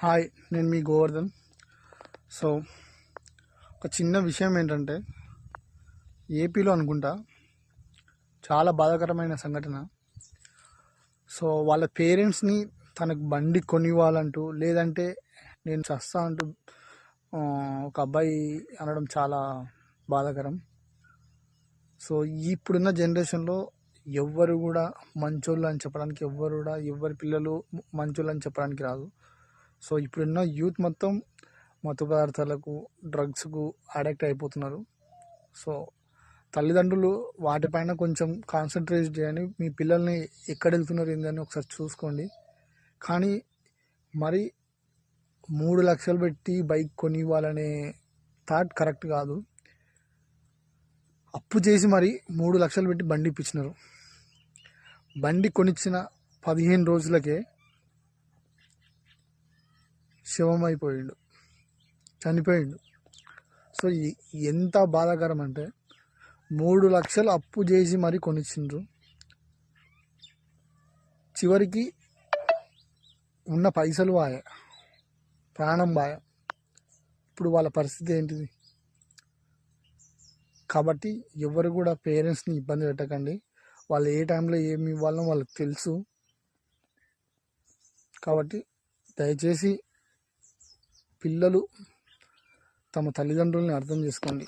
Hi నేను మీ Govardhan. So ఒక చిన్న విషయం ఏంటంటే ఏపీలో అనుకుంటా చాలా బాధాకరమైన సంఘటన. సో వాళ్ళ పేరెంట్స్ని తనకు బండి కొనివ్వాలంటూ లేదంటే నేను చస్తా అంటూ ఒక అబ్బాయి అనడం చాలా బాధాకరం. సో ఇప్పుడున్న జనరేషన్లో ఎవ్వరు కూడా మంచోళ్ళు అని చెప్పడానికి ఎవ్వరు కూడా ఎవరి పిల్లలు మంచోళ్ళు అని చెప్పడానికి రాదు. సో ఇప్పుడున్న యూత్ మొత్తం మత్తు పదార్థాలకు డ్రగ్స్కు అడిక్ట్ అయిపోతున్నారు. సో తల్లిదండ్రులు వాటిపైన కొంచెం కాన్సన్ట్రేట్ చేయని మీ పిల్లల్ని ఎక్కడ వెళ్తున్నారు ఏందని ఒకసారి చూసుకోండి. కానీ మరి మూడు లక్షలు పెట్టి బైక్ కొని ఇవ్వాలనే థాట్ కరెక్ట్ కాదు. అప్పు చేసి మరి మూడు లక్షలు పెట్టి బండి ఇప్పించినారు. బండి కొనిచ్చిన పదిహేను రోజులకే శివమైపోయిండు. చనిపోయిండు. సో ఈ- ఎంత బాధాకరం అంటే మూడు లక్షలు అప్పు చేసి మరి కొనిచ్చిండ్రు. చివరికి ఉన్న పైసలు వాయ ప్రాణం వాయ. ఇప్పుడు వాళ్ళ పరిస్థితి ఏంటిది? కాబట్టి ఎవరు కూడా పేరెంట్స్ని ఇబ్బంది పెట్టకండి. వాళ్ళు ఏ టైంలో ఏమి ఇవ్వాలో వాళ్ళకి తెలుసు. కాబట్టి దయచేసి పిల్లలు తమ తల్లిదండ్రుల్ని అర్థం చేసుకోండి.